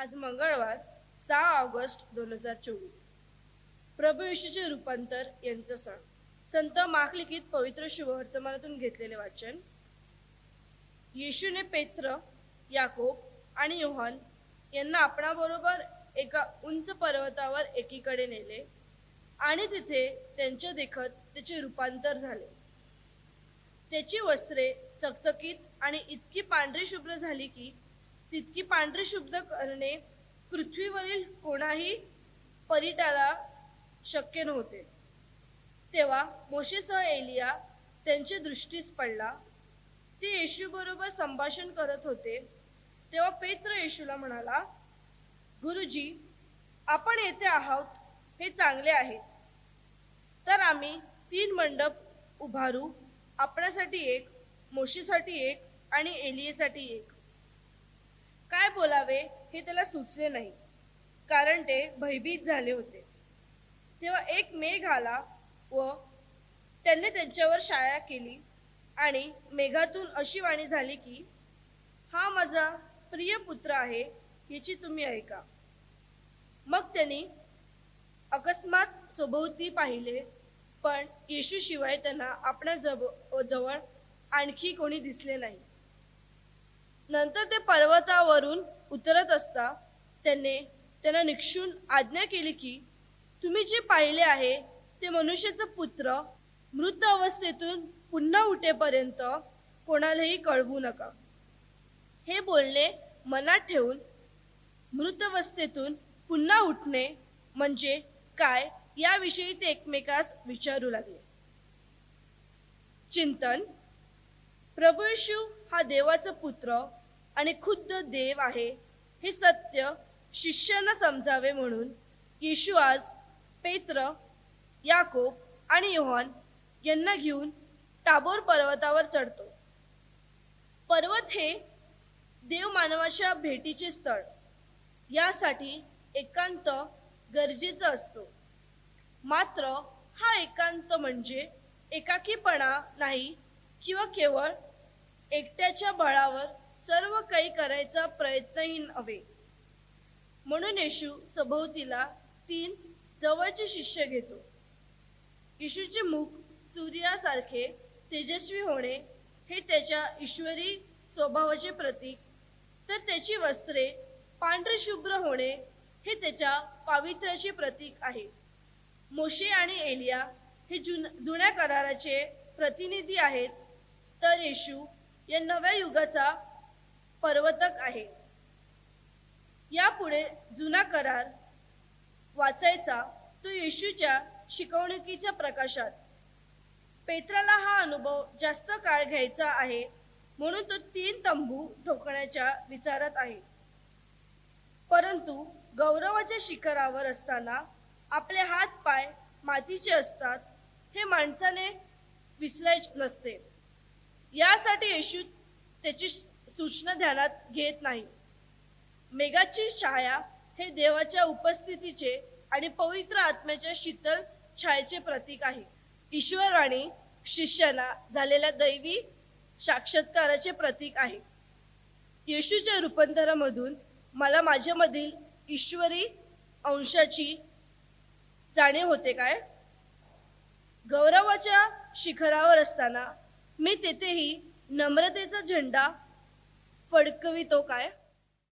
आज मंगळवार सहा ऑगस्ट दोन हजार चोवीस. प्रभू येशूचे रूपांतर यांचं सण. संत माखलिखित पवित्र शुभवर्तमानातून घेतलेले वाचन. येशूने पेत्र याकोब आणि योहान यांना आपणाबरोबर एका उंच पर्वतावर एकीकडे नेले आणि तिथे त्यांच्या देखत त्याचे रूपांतर झाले. त्याची वस्त्रे चकचकीत आणि इतकी पांढरी शुभ्र झाली की तितकी पांढरी शुद्ध करणे पृथ्वीवरील कोणाही परिटाला शक्य नव्हते. तेव्हा मोशेसह एलिया त्यांच्या दृष्टीस पडला. ते येशूबरोबर संभाषण करत होते. तेव्हा पेत्र येशूला म्हणाला गुरुजी आपण येथे आहोत. हे चांगले आहे. तर आम्ही तीन मंडप उभारू. आपणासाठी एक मोशीसाठी एक आणि एलियेसाठी एक. काय बोलावे हे त्याला सुचले नाही. कारण ते भयभीत झाले होते. तेव्हा एक मेघ आला व त्यांनी त्यांच्यावर शाळा केली आणि मेघातून अशी वाणी झाली की हा माझा प्रिय पुत्र आहे याची तुम्ही ऐका. मग त्यांनी अकस्मात सभोवती पाहिले पण येशूशिवाय त्यांना आपल्या जव- जवळ आणखी कोणी दिसले नाही. नंतर ते पर्वतावरून उतरत असता त्याने त्यांना निक्षून आज्ञा केली की तुम्ही जे पाहिले आहे ते मनुष्याचा पुत्र मृत अवस्थेतून पुन्हा उठेपर्यंत कोणालाही कळवू नका. हे बोलणे मनात ठेवून मृत अवस्थेतून पुन्हा उठणे म्हणजे काय याविषयी ते एकमेकास विचारू लागले. चिंतन. प्रभू येशू हा देवाचा पुत्र आणि खुद्द देव आहे. हे सत्य शिष्यांना समजावे म्हणून येशू आज पेत्र याकोब आणि योहान यांना घेऊन टाबोर पर्वतावर चढतो. पर्वत हे देव मानवाच्या भेटीचे स्थळ. यासाठी एकांत गरजेचा असतो. मात्र हा एकांत म्हणजे एकाकीपणा नाही किंवा केवळ एकट्याच्या बळावर सर्व काही करायचा प्रयत्नही नव्हे म्हणून येशू सभोवतीला तीन जवळचे शिष्य घेतो. येशूचे मुख सूर्यासारखे तेजस्वी होणे हे त्याच्या ईश्वरी स्वभावाचे प्रतीक तर त्याची वस्त्रे पांढरे शुभ्र होणे हे त्याच्या पावित्र्याचे प्रतीक आहे. मोशे आणि एलिया हे जुन जुन्या कराराचे प्रतिनिधी आहेत. तर येशू या नव्या युगाचा पर्वतक आहे. यापुढे जुना करार वाचायचा तो येशूच्या शिकवणुकीच्या प्रकाशात. पेत्राला हा अनुभव जास्त काळ घ्यायचा आहे म्हणून तो तीन तंबू ठोकण्याच्या विचारात आहे. परंतु गौरवाच्या शिखरावर असताना आपले हात पाय मातीचे असतात हे माणसाने विसरायचे नसते. यासाठी येशू त्याची सूचना ध्यानात घेत नाही. मेघाची छाया हे देवाच्या उपस्थितीचे आणि पवित्र आत्म्याच्या शीतल छायेचे प्रतीक आहे. ईश्वरवाणी शिष्याला झालेल्या दैवी साक्षात्काराचे प्रतीक आहे. येशूच्या रूपांतरामधून मला माझ्यामधील ईश्वरी अंशाची जाणीव होते काय? गौरवाच्या शिखरावर असताना मी तेथेही नम्रतेचा झेंडा फडकवितो काय?